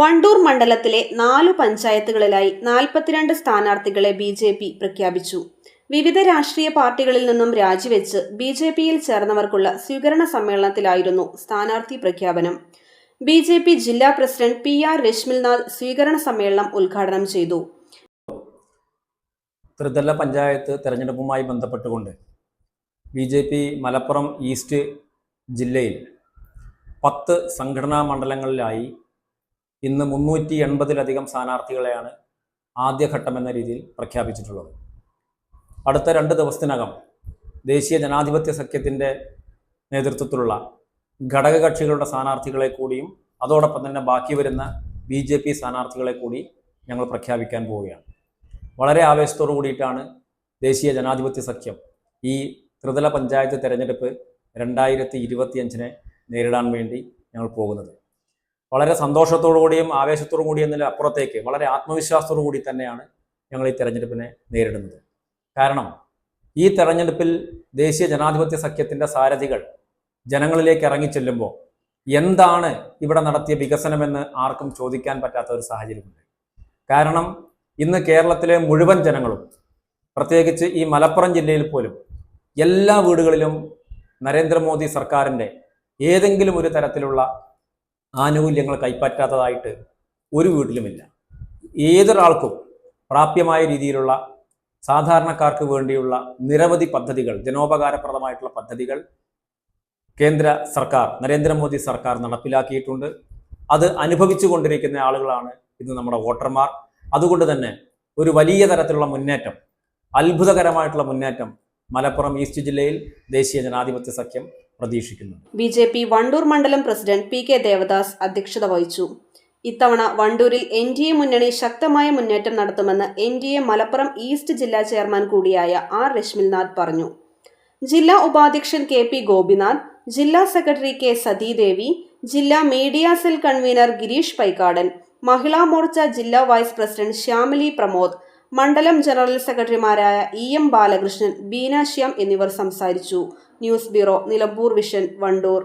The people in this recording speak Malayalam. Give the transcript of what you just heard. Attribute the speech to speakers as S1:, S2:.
S1: വണ്ടൂർ മണ്ഡലത്തിലെ നാലു പഞ്ചായത്തുകളിലായി നാൽപ്പത്തിരണ്ട് സ്ഥാനാർത്ഥികളെ ബി ജെ പി പ്രഖ്യാപിച്ചു. വിവിധ രാഷ്ട്രീയ പാർട്ടികളിൽ നിന്നും രാജിവെച്ച് ബി ജെ പിയിൽ ചേർന്നവർക്കുള്ള സ്വീകരണ സമ്മേളനത്തിലായിരുന്നു സ്ഥാനാർത്ഥി പ്രഖ്യാപനം. ബി ജെ പി ജില്ലാ പ്രസിഡന്റ് പി ആർ രശ്മിൽനാഥ് സ്വീകരണ സമ്മേളനം ഉദ്ഘാടനം ചെയ്തു.
S2: ത്രിതല പഞ്ചായത്ത് തെരഞ്ഞെടുപ്പുമായി ബന്ധപ്പെട്ടുകൊണ്ട് B J P Malappuram east ജില്ലയിൽ പത്ത് സംഘടനാ മണ്ഡലങ്ങളിലായി ഇന്ന് മുന്നൂറ്റി എൺപതിലധികം സ്ഥാനാർത്ഥികളെയാണ് ആദ്യഘട്ടം എന്ന രീതിയിൽ പ്രഖ്യാപിച്ചിട്ടുള്ളത്. അടുത്ത രണ്ട് ദിവസത്തിനകം ദേശീയ ജനാധിപത്യ സഖ്യത്തിന്റെ നേതൃത്വത്തിലുള്ള ഘടകകക്ഷികളുടെ സ്ഥാനാർത്ഥികളെ കൂടിയും അതോടൊപ്പം തന്നെ ബാക്കി വരുന്ന ബി ജെ പി സ്ഥാനാർത്ഥികളെ കൂടി ഞങ്ങൾ പ്രഖ്യാപിക്കാൻ പോവുകയാണ്. വളരെ ആവേശത്തോടു കൂടിയിട്ടാണ് ദേശീയ ജനാധിപത്യ സഖ്യം ഈ ത്രിതല പഞ്ചായത്ത് തെരഞ്ഞെടുപ്പ് രണ്ടായിരത്തി ഇരുപത്തിയഞ്ചിനെ നേരിടാൻ വേണ്ടി ഞങ്ങൾ പോകുന്നത്. വളരെ സന്തോഷത്തോടു കൂടിയും ആവേശത്തോടു കൂടി എന്നതിൽ അപ്പുറത്തേക്ക് വളരെ ആത്മവിശ്വാസത്തോടു കൂടി തന്നെയാണ് ഞങ്ങൾ ഈ തെരഞ്ഞെടുപ്പിനെ നേരിടുന്നത്. കാരണം ഈ തെരഞ്ഞെടുപ്പിൽ ദേശീയ ജനാധിപത്യ സഖ്യത്തിന്റെ സാരഥികൾ ജനങ്ങളിലേക്ക് ഇറങ്ങിച്ചെല്ലുമ്പോൾ എന്താണ് ഇവിടെ നടത്തിയ വികസനമെന്ന് ആർക്കും ചോദിക്കാൻ പറ്റാത്ത ഒരു സാഹചര്യമുണ്ട്. കാരണം ഇന്ന് കേരളത്തിലെ മുഴുവൻ ജനങ്ങളും പ്രത്യേകിച്ച് ഈ മലപ്പുറം ജില്ലയിൽ പോലും എല്ലാ വീടുകളിലും നരേന്ദ്രമോദി സർക്കാരിന്റെ ഏതെങ്കിലും ഒരു തരത്തിലുള്ള ആനുകൂല്യങ്ങൾ കൈപ്പറ്റാത്തതായിട്ട് ഒരു വീട്ടിലുമില്ല. ഏതൊരാൾക്കും പ്രാപ്യമായ രീതിയിലുള്ള സാധാരണക്കാർക്ക് വേണ്ടിയുള്ള നിരവധി പദ്ധതികൾ ജനോപകാരപ്രദമായിട്ടുള്ള പദ്ധതികൾ കേന്ദ്ര സർക്കാർ നരേന്ദ്രമോദി സർക്കാർ നടപ്പിലാക്കിയിട്ടുണ്ട്. അത് അനുഭവിച്ചു കൊണ്ടിരിക്കുന്ന ആളുകളാണ് ഇന്ന് നമ്മുടെ വോട്ടർമാർ. അതുകൊണ്ട് തന്നെ ഒരു വലിയ തരത്തിലുള്ള മുന്നേറ്റം അത്ഭുതകരമായിട്ടുള്ള മുന്നേറ്റം മലപ്പുറം ഈസ്റ്റ് ജില്ലയിൽ ദേശീയ ജനാധിപത്യ സഖ്യം പ്രതീക്ഷിക്കുന്നുണ്ട്.
S1: ബി ജെ പി വണ്ടൂർ മണ്ഡലം പ്രസിഡന്റ് പി കെ ദേവദാസ് അധ്യക്ഷത വഹിച്ചു. ഇത്തവണ വണ്ടൂരിൽ എൻ ഡി എ മുന്നണി ശക്തമായ മുന്നേറ്റം നടത്തുമെന്ന് N D A Malappuram east ജില്ലാ ചെയർമാൻ കൂടിയായ ആർ രശ്മിൽനാഥ് പറഞ്ഞു. ജില്ലാ ഉപാധ്യക്ഷൻ കെ പി ഗോപിനാഥ് ജില്ലാ സെക്രട്ടറി കെ സതീദേവി ജില്ലാ media cell convener Girish Paikkadan Mahila Morcha ജില്ലാ വൈസ് പ്രസിഡന്റ് ശ്യാമിലി പ്രമോദ് മണ്ഡലം ജനറൽ സെക്രട്ടറിമാരായ ഇ എം ബാലകൃഷ്ണൻ ബീന ശ്യാം എന്നിവർ സംസാരിച്ചു. News bureau Nilambur vision Wandoor.